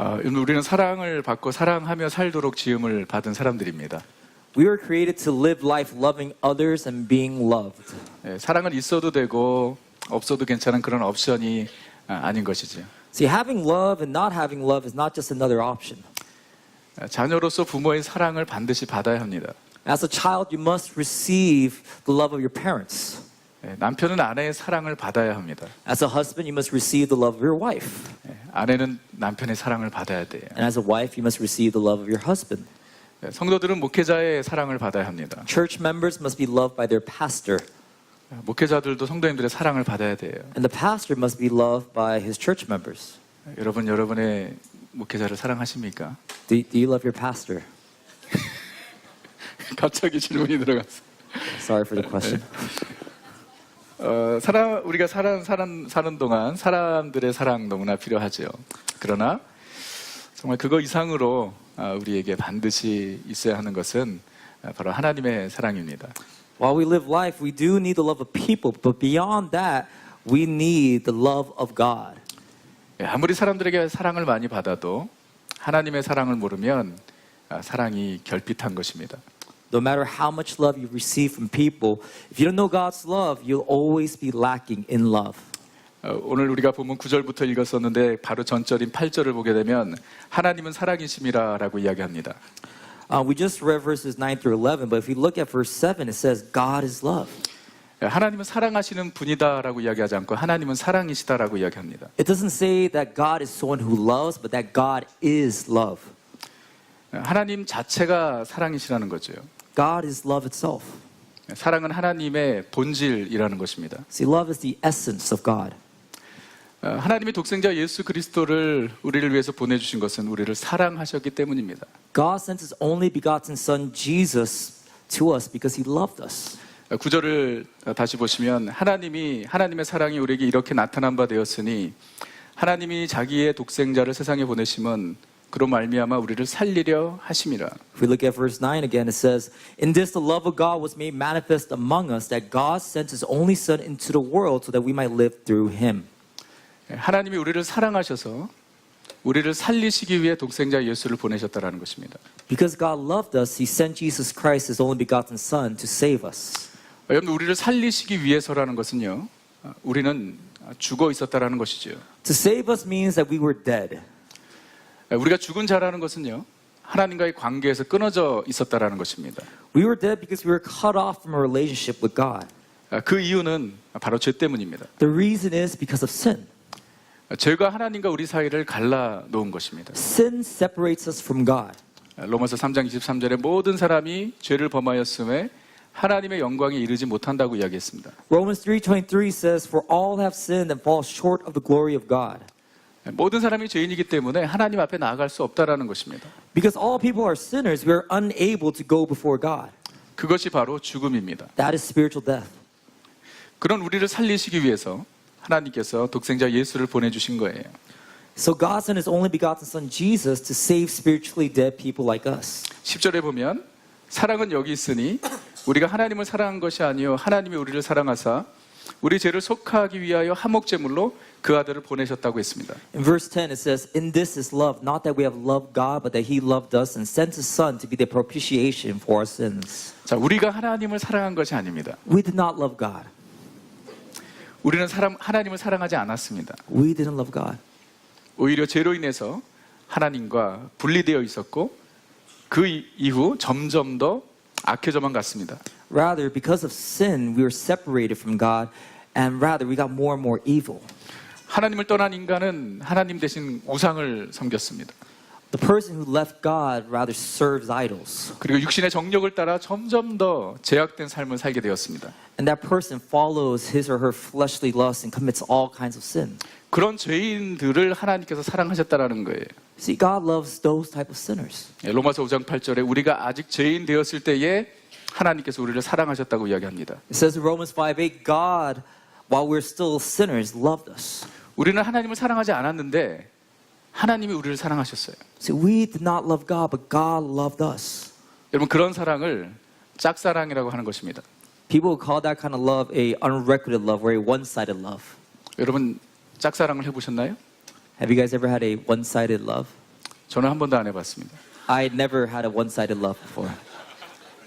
어, 우리는 사랑을 받고 사랑하며 살도록 지음을 받은 사람들입니다. We were created to live life loving others and being loved. 예, 사랑은 있어도 되고 없어도 괜찮은 그런 옵션이 아, 아닌 것이죠. See, having love and not having love is not just another option. 아, 자녀로서 부모의 사랑을 반드시 받아야 합니다. As a child, you must receive the love of your parents. 예, 남편은 아내의 사랑을 받아야 합니다. As a husband, you must receive the love of your wife. 예, 아내는 남편의 사랑을 받아야 돼요. And as a wife, you must receive the love of your husband. 예, 성도들은 목회자의 사랑을 받아야 합니다. Church members must be loved by their pastor. 예, 목회자들도 성도님들의 사랑을 받아야 돼요. And the pastor must be loved by his church members. 예, 여러분 여러분의 목회자를 사랑하십니까? Do, do you love your pastor? 갑자기 질문이 들어갔어. Sorry for the question. 어, 사람 우리가 사람 사람 사는 동안 사람들의 사랑 너무나 필요하죠. 그러나 정말 그거 이상으로 아, 우리에게 반드시 있어야 하는 것은 아, 바로 하나님의 사랑입니다. While we live life, we do need the love of people, but beyond that, we need the love of God. 예, 아무리 사람들에게 사랑을 많이 받아도 하나님의 사랑을 모르면 아, 사랑이 결핍한 것입니다. No matter how much love you receive from people, if you don't know God's love, you'll always be lacking in love. 어, 오늘 우리가 보면 9절부터 읽었었는데 바로 전절인 8절을 보게 되면 하나님은 사랑이심이라라고 이야기합니다. Uh, we just read verses 9 through 11, but if you look at verse 7, it says, God is love. 예, 하나님은 사랑하시는 분이다라고 이야기하지 않고 하나님은 사랑이시다라고 이야기합니다. It doesn't say that God is someone who loves, but that God is love. 예, 하나님 자체가 사랑이시라는 거죠. God is love itself. 예, 사랑은 하나님의 본질이라는 것입니다. See, love is the essence of God. 어, 하나님의 독생자 예수 그리스도를 우리를 위해서 보내주신 것은 우리를 사랑하셨기 때문입니다. God sent his only begotten Son, Jesus, to us because he loved us. 어, 구절을 다시 보시면 하나님이 하나님의 사랑이 우리에게 이렇게 나타난 바 되었으니 하나님이 자기의 독생자를 세상에 보내심은 그로 말미암아 우리를 살리려 하심이라. If we look at verse 9 again, it says, In this the love of God was made manifest among us, that God sent his only Son into the world so that we might live through him. 예, 하나님이 우리를 사랑하셔서 우리를 살리시기 위해 독생자 예수를 보내셨다라는 것입니다. Because God loved us, he sent Jesus Christ, his only begotten Son, to save us. 어, 여러분 우리를 살리시기 위해서라는 것은요. 어, 우리는 죽어 있었다라는 것이죠. To save us means that we were dead. 예, 우리가 죽은 자라는 것은요. 하나님과의 관계에서 끊어져 있었다라는 것입니다. We were dead because we were cut off from a relationship with God. 아, 그 이유는 바로 죄 때문입니다. The reason is because of sin. 아, 죄가 하나님과 우리 사이를 갈라 놓은 것입니다. Sin separates us from God. 아, 로마서 3장 23절에 모든 사람이 죄를 범하였음에 하나님의 영광에 이르지 못한다고 이야기했습니다. Romans 3:23 says, "For all have sinned and fall short of the glory of God." 예, 모든 사람이 죄인이기 때문에 하나님 앞에 나아갈 수 없다라는 것입니다. Because all people are sinners, we are unable to go before God. 그것이 바로 죽음입니다. That is spiritual death. 그런 우리를 살리시기 위해서 하나님께서 독생자 예수를 보내주신 거예요. So God sent his only begotten son Jesus to save spiritually dead people like us. 10절에 보면 사랑은 여기 있으니 우리가 하나님을 사랑한 것이 아니요 하나님이 우리를 사랑하사 우리 죄를 속하기 위하여 화목제물로 그 아들을 보내셨다고 했습니다. In verse 10 it says, "In this is love, not that we have loved God, but that he loved us and sent his son to be the propitiation for our sins." 자, 우리가 하나님을 사랑한 것이 아닙니다. We did not love God. 우리는 사람 하나님을 사랑하지 않았습니다. We didn't love God. 오히려 죄로 인해서 하나님과 분리되어 있었고 그 이- 이후 점점 더 악해져만 갔습니다. Rather, because of sin, we were separated from God, and rather, we got more and more evil. 하나님을 떠난 인간은 하나님 대신 우상을 섬겼습니다. The person who left God rather serves idols. 그리고 육신의 정력을 따라 점점 더 제약된 삶을 살게 되었습니다. And that person follows his or her fleshly lust and commits all kinds of sin. 그런 죄인들을 하나님께서 사랑하셨다라는 거예요. See, God loves those type of sinners. 예, 로마서 5장 8절에 우리가 아직 죄인 되었을 때에 하나님께서 우리를 사랑하셨다고 이야기합니다. It says in Romans 5 8, God, while we're still sinners, loved us. 우리는 하나님을 사랑하지 않았는데 하나님이 우리를 사랑하셨어요. See, we did not love God, but God loved us. 여러분 그런 사랑을 짝사랑이라고 하는 것입니다. People call that kind of love a unrequited love or a one-sided love. 여러분 짝사랑을 해보셨나요? Have you guys ever had a one-sided love? 저는 한 번도 안 해봤습니다. I had never had a one-sided love before.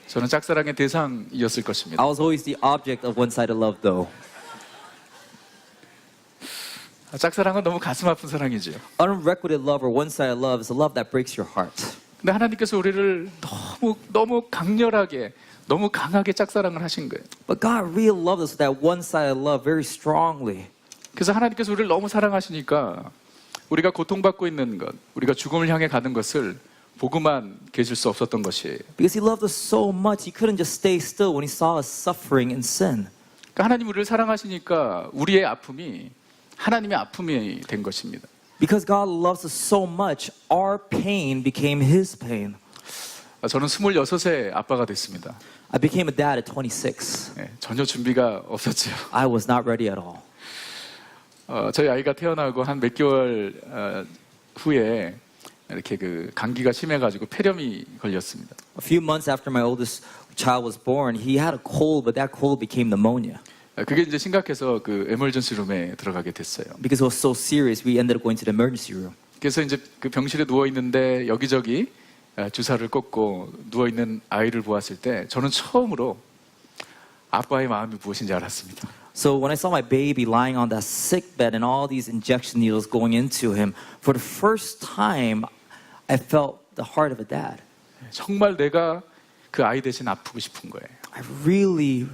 저는 짝사랑의 대상이었을 것입니다. I was always the object of one-sided love, though. 아, 짝사랑은 너무 가슴 아픈 사랑이죠. Unrequited love or one-sided love is a love that breaks your heart. 근데 하나님께서 우리를 너무 너무 강렬하게 너무 강하게 짝사랑을 하신 거예요. But God really loved us with that one-sided love very strongly. 그래서 하나님께서 우리를 너무 사랑하시니까 우리가 고통받고 있는 것, 우리가 죽음을 향해 가는 것을 보고만 계실 수 없었던 것이에요. Because He loved us so much, He couldn't just stay still when He saw us suffering in sin. 그러니까 하나님 우리를 사랑하시니까 우리의 아픔이 하나님의 아픔이 된 것입니다. Because God loves us so much, our pain became His pain. 아, 저는 26세 아빠가 됐습니다. I became a dad at 26. 예, 전혀 준비가 없었죠. I was not ready at all. 어, 저희 아이가 태어나고 한 몇 개월 어, 후에 이렇게 그 감기가 심해가지고 폐렴이 걸렸습니다. A few months after my oldest child was born, he had a cold, but that cold became pneumonia. 아, 그게 이제 심각해서 그 에멀전시 룸에 들어가게 됐어요. Because it was so serious, we ended up going to the emergency room. 그래서 이제 그 병실에 누워 있는데 여기저기 아, 주사를 꽂고 누워 있는 아이를 보았을 때 저는 처음으로 아빠의 마음이 무엇인지 알았습니다. So when I saw my baby lying on that sick bed and all these injection needles going into him, for the first time, I felt the heart of a dad. 정말 내가 그 아이 대신 아프고 싶은 거예요. I really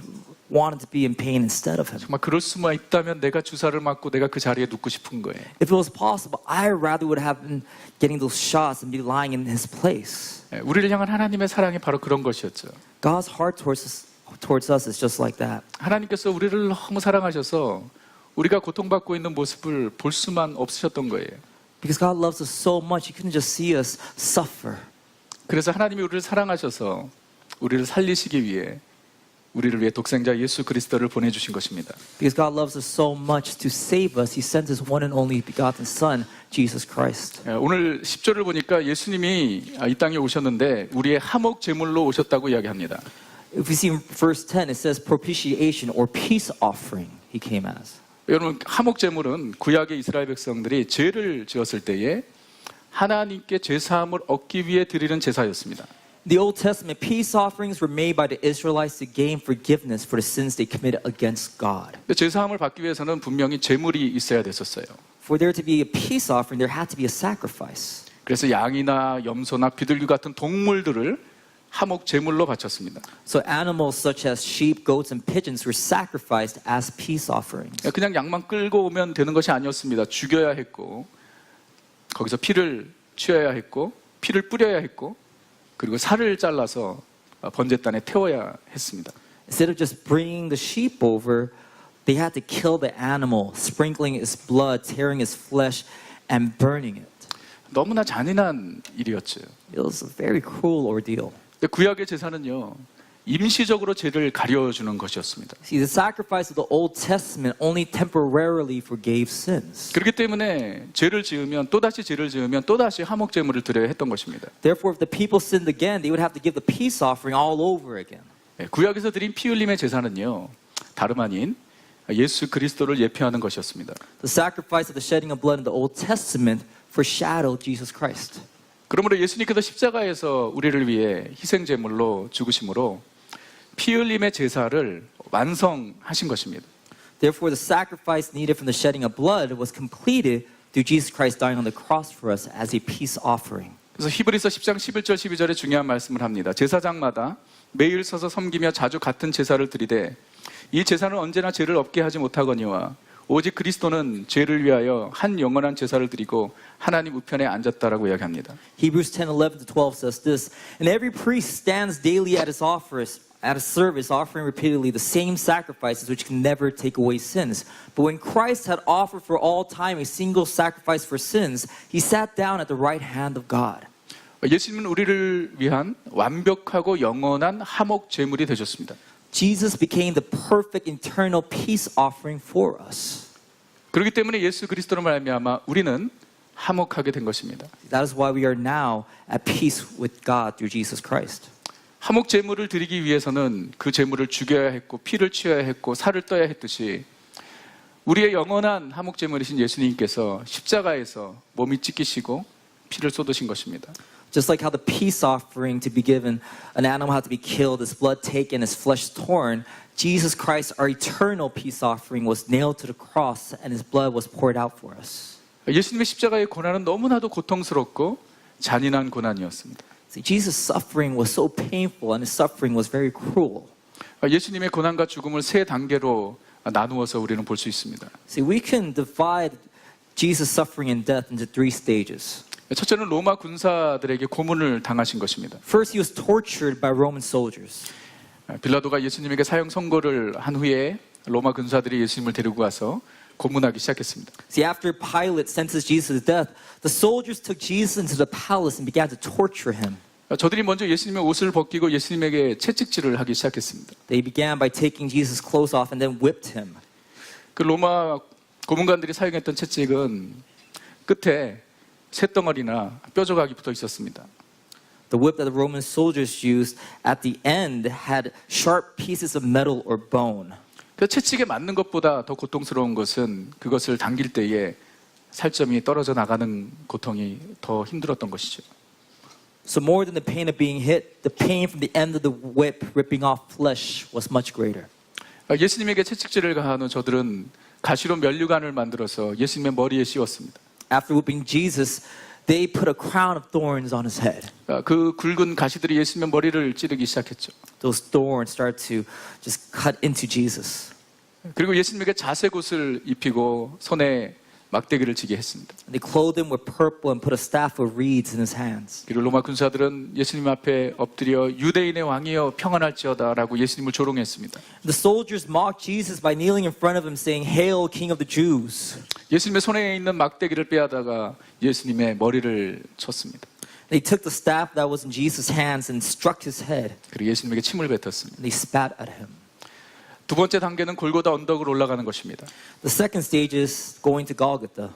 wanted to be in pain instead of him. 정말 그럴 수만 있다면 내가 주사를 맞고 내가 그 자리에 눕고 싶은 거예요. If it was possible, I rather would have been getting those shots and be lying in his place. 예, 우리를 향한 하나님의 사랑이 바로 그런 것이었죠. God's heart towards us, towards us is just like that. 하나님께서 우리를 너무 사랑하셔서 우리가 고통받고 있는 모습을 볼 수만 없으셨던 거예요. Because God loves us so much, He couldn't just see us suffer. 그래서 하나님이 우리를 사랑하셔서 우리를 살리시기 위해 우리를 위해 독생자 예수 그리스도를 보내 주신 것입니다. Because God loves us so much to save us, He sent His one and only begotten Son, Jesus Christ. 예, 오늘 10절을 보니까 예수님이 아, 이 땅에 오셨는데 우리의 하목 제물로 오셨다고 이야기합니다. If we see in verse 10, it says propitiation or peace offering, He came as. 여러분 하목 제물은 구약의 이스라엘 백성들이 죄를 지었을 때에 하나님께 죄 사함을 얻기 위해 드리는 제사였습니다. The Old Testament peace offerings were made by the Israelites to gain forgiveness for the sins they committed against God. 죄 사함을 받기 위해서는 분명히 제물이 있어야 됐었어요. For there to be a peace offering, there had to be a sacrifice. 그래서 양이나 염소나 비둘기 같은 동물들을 하목 제물로 바쳤습니다. So animals such as sheep, goats, and pigeons were sacrificed as peace offerings. 그냥 양만 끌고 오면 되는 것이 아니었습니다. 죽여야 했고 거기서 피를 취해야 했고 피를 뿌려야 했고 그리고 살을 잘라서 번제단에 태워야 했습니다. Instead of just bringing the sheep over, they had to kill the animal, sprinkling its blood, tearing its flesh, and burning it. 너무나 잔인한 일이었죠. It was a very cruel ordeal. 근데 구약의 제사는요 임시적으로 죄를 가려주는 것이었습니다. See, the sacrifice of the Old Testament only temporarily forgave sins. 그렇기 때문에 죄를 지으면 또 다시 죄를 지으면 또 다시 하목 제물을 드려야 했던 것입니다. Therefore, if the people sinned again, they would have to give the peace offering all over again. 예, 구약에서 드린 피 흘림의 제사는요 다름 아닌 예수 그리스도를 예표하는 것이었습니다. The sacrifice of the shedding of blood in the Old Testament foreshadowed Jesus Christ. 그러므로 예수님께서 십자가에서 우리를 위해 희생 제물로 죽으심으로 피 흘림의 제사를 완성하신 것입니다. Therefore, the sacrifice needed from the shedding of blood was completed through Jesus Christ dying on the cross for us as a peace offering. 그래서 히브리서 10장 11절 12절에 중요한 말씀을 합니다. 제사장마다 매일 서서 섬기며 자주 같은 제사를 드리되 이 제사는 언제나 죄를 없게 하지 못하거니와 오직 그리스도는 죄를 위하여 한 영원한 제사를 드리고 하나님 우편에 앉았다라고 이야기합니다. Hebrews 10 11 to 12 says this And every priest stands daily at his office, at a service, offering repeatedly the same sacrifices which can never take away sins. But when Christ had offered for all time a single sacrifice for sins, he sat down at the right hand of God. 예수님은 우리를 위한 완벽하고 영원한 하목 제물이 되셨습니다. Jesus became the perfect internal peace offering for us. 그렇기 때문에 예수 그리스도로 말미암아 우리는 화목하게 된 것입니다. That is why we are now at peace with God through Jesus Christ. 화목 제물을 드리기 위해서는 그 제물을 죽여야 했고 피를 취해야 했고 살을 떠야 했듯이 우리의 영원한 화목 제물이신 예수님께서 십자가에서 몸이 찢기시고 피를 쏟으신 것입니다. Just like how the peace offering to be given, an animal had to be killed, his blood taken, his flesh torn, Jesus Christ, our eternal peace offering, was nailed to the cross and his blood was poured out for us. 예수님의 십자가의 고난은 너무나도 고통스럽고 잔인한 고난이었습니다. See, Jesus' suffering was so painful and his suffering was very cruel. 예수님의 고난과 죽음을 세 단계로 나누어서 우리는 볼 수 있습니다. See, we can divide Jesus' suffering and death into three stages. 첫째는 로마 군사들에게 고문을 당하신 것입니다. First, he was tortured by Roman soldiers. 빌라도가 예수님에게 사형 선고를 한 후에 로마 군사들이 예수님을 데리고 가서 고문하기 시작했습니다. See, after Pilate sentenced Jesus to death, the soldiers took Jesus into the palace and began to torture him. 저들이 먼저 예수님의 옷을 벗기고 예수님에게 채찍질을 하기 시작했습니다. They began by taking Jesus' clothes off and then whipped him. 그 로마 고문관들이 사용했던 채찍은 끝에 쇳덩어리나 뾰족하게 붙어 있었습니다. The whip that the Roman soldiers used at the end had sharp pieces of metal or bone. 그 채찍에 맞는 것보다 더 고통스러운 것은 그것을 당길 때에 살점이 떨어져 나가는 고통이 더 힘들었던 것이죠. So, more than the pain of being hit, the pain from the end of the whip ripping off flesh was much greater. 아, 예수님에게 채찍질을 가한 후 저들은 가시로 면류관을 만들어서 예수님의 머리에 씌웠습니다. After whipping Jesus, they put a crown of thorns on his head. 아, 그 굵은 가시들이 예수님의 머리를 찌르기 시작했죠. Those thorns started to just cut into Jesus. 그리고 예수님에게 자색 옷을 입히고 손에 막대기를 쥐게 했습니다. They clothed him with purple and put a staff of reeds in his hands. 그리고 로마 군사들은 예수님 앞에 엎드려 유대인의 왕이여 평안할지어다라고 예수님을 조롱했습니다. The soldiers mocked Jesus by kneeling in front of him, saying, Hail, King of the Jews. 예수님의 손에 있는 막대기를 빼앗다가 예수님의 머리를 쳤습니다. They took the staff that was in Jesus' hands and struck his head. 그리고 예수님에게 침을 뱉었습니다. They spat at him. 두 번째 단계는 골고다 언덕으로 올라가는 것입니다. The second stage is going to Golgotha.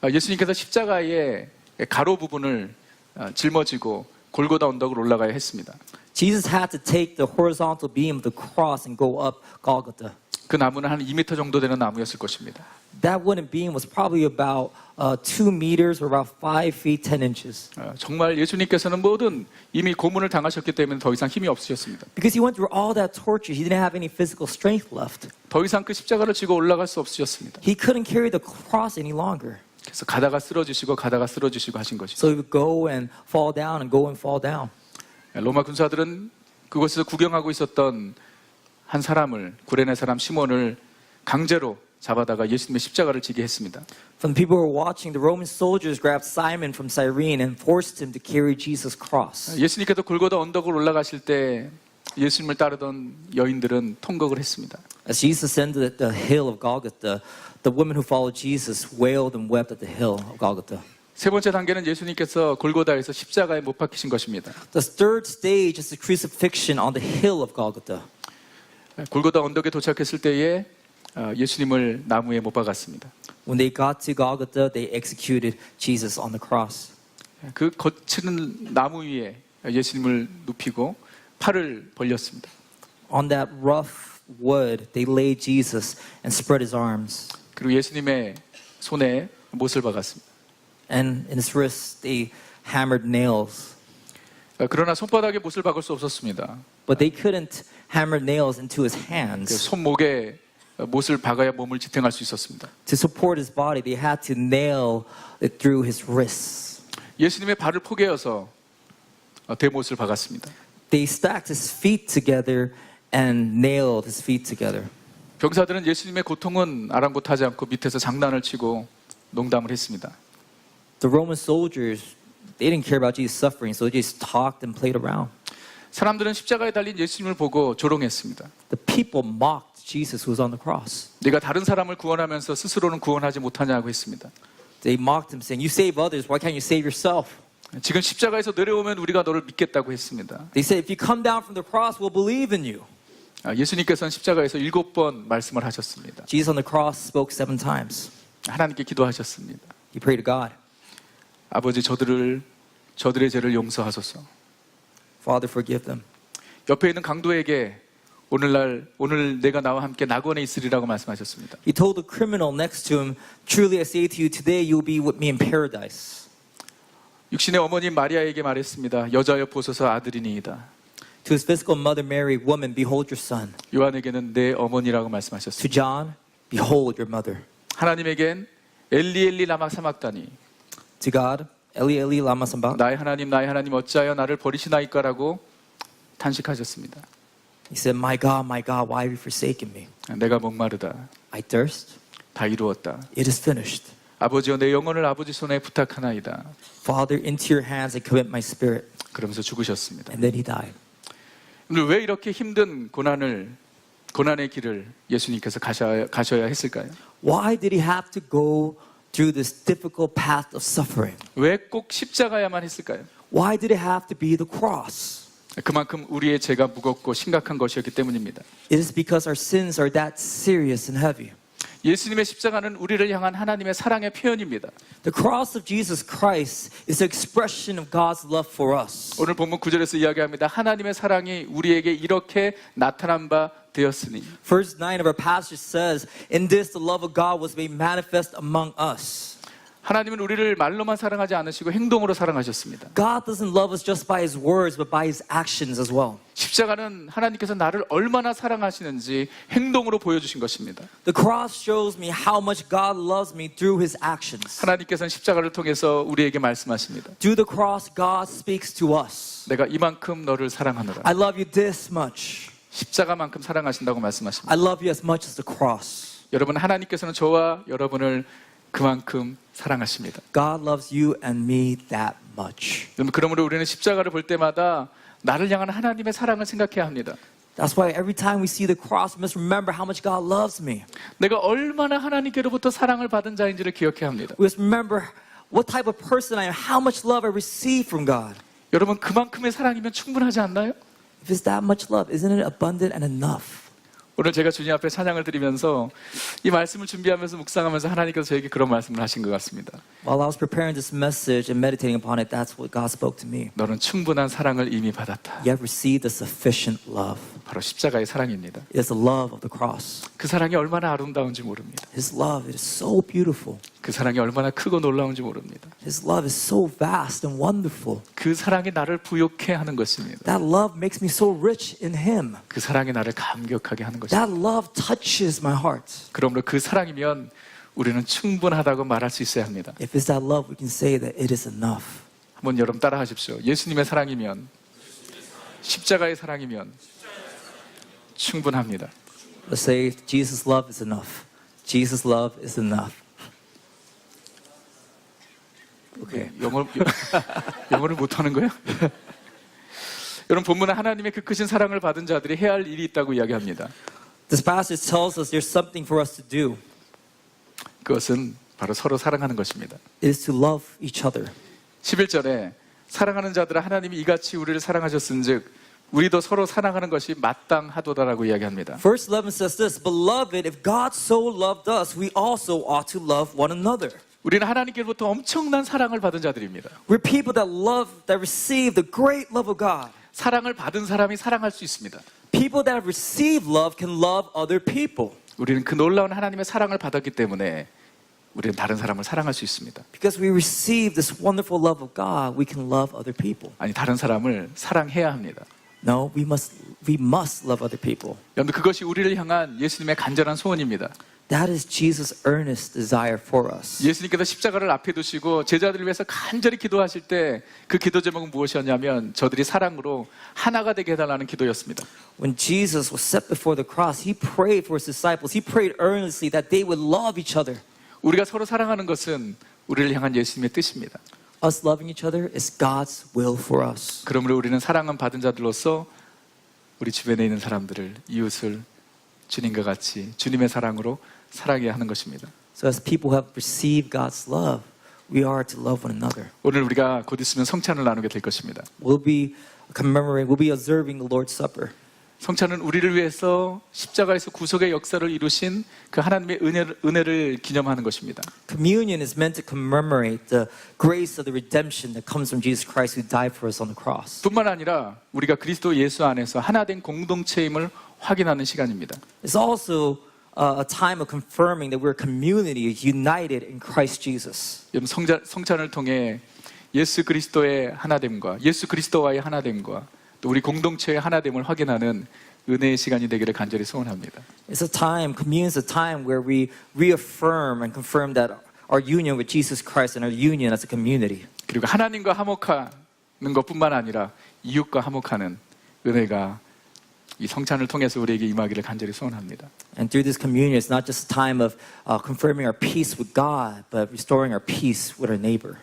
아, 예수님께서 십자가의 가로 부분을 아, 짊어지고 골고다 언덕을 올라가야 했습니다. Jesus had to take the horizontal beam of the cross and go up Golgotha. 그 나무는 한 2m 정도 되는 나무였을 것입니다. That wooden beam was probably about uh, two meters or about five feet ten inches. 아, 정말 예수님께서는 뭐든 이미 고문을 당하셨기 때문에 더 이상 힘이 없으셨습니다. Because he went through all that torture, he didn't have any physical strength left. 더 이상 그 십자가를 지고 올라갈 수 없으셨습니다. He couldn't carry the cross any longer. 그래서 가다가 쓰러지시고 가다가 쓰러지시고 하신 것이죠. So he would go and fall down and go and fall down. 로마 군사들은 그곳에서 구경하고 있었던 한 사람을 구레네 사람 시몬을 강제로 잡아다가 예수님의 십자가를 지게 했습니다. From the people who were watching, the Roman soldiers grabbed Simon from Cyrene and forced him to carry Jesus' cross. 예수님께서 골고다 언덕을 올라가실 때 예수님을 따르던 여인들은 통곡을 했습니다. As Jesus ascended the hill of Golgotha, the women who followed Jesus wailed and wept at the hill of Golgotha. 세 번째 단계는 예수님께서 골고다에서 십자가에 못 박히신 것입니다. The third stage is the crucifixion on the hill of Golgotha. 골고다 언덕에 도착했을 때에 어, 예수님을 나무에 못 박았습니다. When they got to Golgotha, they executed Jesus on the cross. 그 거치는 나무 위에 예수님을 눕히고 팔을 벌렸습니다. On that rough wood, they laid Jesus and spread his arms. 그리고 예수님의 손에 못을 박았습니다. And in his wrists, they hammered nails. 어, 그러나 손바닥에 못을 박을 수 없었습니다. But they couldn't hammer nails into his 그 hands. 손목에 못을 박아야 몸을 지탱할 수 있었습니다. To support his body, they had to nail it through his wrists. 예수님의 발을 포개어서 어, 대못을 박았습니다. They stacked his feet together and nailed his feet together. 병사들은 예수님의 고통은 아랑곳하지 않고 밑에서 장난을 치고 농담을 했습니다. The Roman soldiers, they didn't care about Jesus' suffering, so they just talked and played around. 사람들은 십자가에 달린 예수님을 보고 조롱했습니다. The people mocked Jesus was on the cross. 네가 다른 사람을 구원하면서 스스로는 구원하지 못하냐고 했습니다. They mocked him, saying, You save others, why can't you save yourself? 지금 십자가에서 내려오면 우리가 너를 믿겠다고 했습니다. They said, If you come down from the cross, we'll believe in you. 아, 예수님께서는 십자가에서 일곱 번 말씀을 하셨습니다. Jesus on the cross spoke seven times. 하나님께 기도하셨습니다. He prayed to God, 아버지 저들을 저들의 죄를 용서하소서. Father, forgive them. 옆에 있는 강도에게 오늘날 오늘 내가 나와 함께 낙원에 있으리라고 말씀하셨습니다. He told the criminal next to him, Truly I say to you, today you will be with me in paradise. 육신의 어머니 마리아에게 말했습니다. 여자여 보소서 아들이니이다. To his physical mother Mary, woman, behold your son. 요한에게는 내 어머니라고 To 말씀하셨습니다. John, behold your mother. 하나님에겐 엘리 엘리 라마 사막다니 To God, Eli Eli lama sabachthani. 나의 하나님 나의 하나님 어찌하여 나를 버리시나이까라고 탄식하셨습니다. He said, My God, my God, why have you forsaken me? 내가 목마르다. I thirst. 다 이루었다. It is finished. 아버지여 내 영혼을 아버지 손에 부탁하나이다. Father, into your hands I commit my spirit. 그러면서 죽으셨습니다. And then he died. 오늘 왜 이렇게 힘든 고난을 고난의 길을 예수님께서 가셔야, 가셔야 했을까요? Why did he have to go through this difficult path of suffering? 왜 꼭 십자가야만 했을까요? Why did it have to be the cross? 그만큼 우리의 죄가 무겁고 심각한 것이었기 때문입니다. It is because our sins are that serious and heavy. 예수님의 십자가는 우리를 향한 하나님의 사랑의 표현입니다. The cross of Jesus Christ is the expression of God's love for us. 오늘 본문 9절에서 이야기합니다. 하나님의 사랑이 우리에게 이렇게 나타난 바 되었으니 Verse 9 of our passage says, In this the love of God was made manifest among us. 하나님은 우리를 말로만 사랑하지 않으시고 행동으로 사랑하셨습니다. God doesn't love us just by his words, but by his actions as well. 십자가는 하나님께서 나를 얼마나 사랑하시는지 행동으로 보여주신 것입니다. The cross shows me how much God loves me through his actions. 하나님께서는 십자가를 통해서 우리에게 말씀하십니다. Through the cross, God speaks to us. 내가 이만큼 너를 사랑하노라. I love you this much. 십자가만큼 사랑하신다고 말씀하십니다. I love you as much as the cross. 여러분 하나님께서는 저와 여러분을 그만큼 사랑하십니다. God loves you and me that much. 여러분 그러므로 우리는 십자가를 볼 때마다 나를 향한 하나님의 사랑을 생각해야 합니다. That's why every time we see the cross, we must remember how much God loves me. 내가 얼마나 하나님께로부터 사랑을 받은 자인지를 기억해야 합니다. We must remember what type of person I am, how much love I receive from God. 여러분 그만큼의 사랑이면 충분하지 않나요? If it's that much love, isn't it abundant and enough? 오늘 제가 주님 앞에 찬양을 드리면서 이 말씀을 준비하면서 묵상하면서 하나님께서 저에게 그런 말씀을 하신 것 같습니다. While I was preparing this message and meditating upon it, that's what God spoke to me. 너는 충분한 사랑을 이미 받았다. You have received a sufficient love. 바로 십자가의 사랑입니다. It is the love of the cross. 그 사랑이 얼마나 아름다운지 모릅니다. His love, is so beautiful. 그 사랑이 얼마나 크고 놀라운지 모릅니다. His love is so vast and wonderful. 그 사랑이 나를 부욕해 하는 것입니다. That love makes me so rich in Him. 그 사랑이 나를 감격하게 하는 것입니다. That love touches my heart. 그러므로 그 사랑이면 우리는 충분하다고 말할 수 있어야 합니다. If it's that love, we can say that it is enough. 한번 여러분 따라 하십시오. 예수님의 사랑이면 십자가의 사랑이면 충분합니다. Let's say Jesus' love is enough. Jesus' love is enough. Okay. 영어 영어를 못 하는 거예요? 여러분 본문은 하나님의 그 크신 사랑을 받은 자들이 해야 할 일이 있다고 이야기합니다. This passage tells us there's something for us to do. 그것은 바로 서로 사랑하는 것입니다. It is to love each other. 11절에 사랑하는 자들아 하나님이 이같이 우리를 사랑하셨은즉 우리도 서로 사랑하는 것이 마땅하도다라고 이야기합니다. Verse 11 says this Beloved, if God so loved us, we also ought to love one another. 우리는 하나님께로부터 엄청난 사랑을 받은 자들입니다. We're people that love, that receive the great love of God. 사랑을 받은 사람이 사랑할 수 있습니다. People that have received love can love other people. 우리는 그 놀라운 하나님의 사랑을 받았기 때문에 우리는 다른 사람을 사랑할 수 있습니다. Because we receive this wonderful love of God, we can love other people. 아니 다른 사람을 사랑해야 합니다. No, we must we must love other people. 여러분 그것이 우리를 향한 예수님의 간절한 소원입니다. That is Jesus' earnest desire for us. 예수님께서 십자가를 앞에 두시고 제자들을 위해서 간절히 기도하실 때 그 기도 제목은 무엇이었냐면 저들이 사랑으로 하나가 되게 해달라는 기도였습니다. When Jesus was set before the cross, he prayed for his disciples. He prayed earnestly that they would love each other. 우리가 서로 사랑하는 것은 우리를 향한 예수님의 뜻입니다. Us loving each other is God's will for us. 그러므로 우리는 사랑은 받은 자들로서 우리 주변에 있는 사람들을 이웃을 주님과 같이 주님의 사랑으로 사랑해야 하는 것입니다. So as people who have received God's love, we are to love one another. 오늘 우리가 곧 있으면 성찬을 나누게 될 것입니다. We'll be commemorating, we'll be observing the Lord's Supper. 성찬은 우리를 위해서 십자가에서 구속의 역사를 이루신 그 하나님의 은혜를, 은혜를 기념하는 것입니다. Communion is meant to commemorate the grace of the redemption that comes from Jesus Christ who died for us on the cross. 뿐만 아니라 우리가 그리스도 예수 안에서 하나된 공동체임을 확인하는 시간입니다. It's also uh, a time of confirming that we're a community united in Christ Jesus. 여러분 성자, 성찬을 통해 예수 그리스도의 하나됨과 예수 그리스도와의 하나됨과 또 우리 공동체의 하나됨을 확인하는 은혜의 시간이 되기를 간절히 소원합니다. It's a time, communion is a time where we reaffirm and confirm that our union with Jesus Christ and our union as a community. 그리고 하나님과 화목하는 것뿐만 아니라 이웃과 화목하는 은혜가 이 성찬을 통해서 우리에게 임하기를 간절히 소원합니다. And through this communion, it's not just a time of uh, confirming our peace with God, but restoring our peace with our neighbor.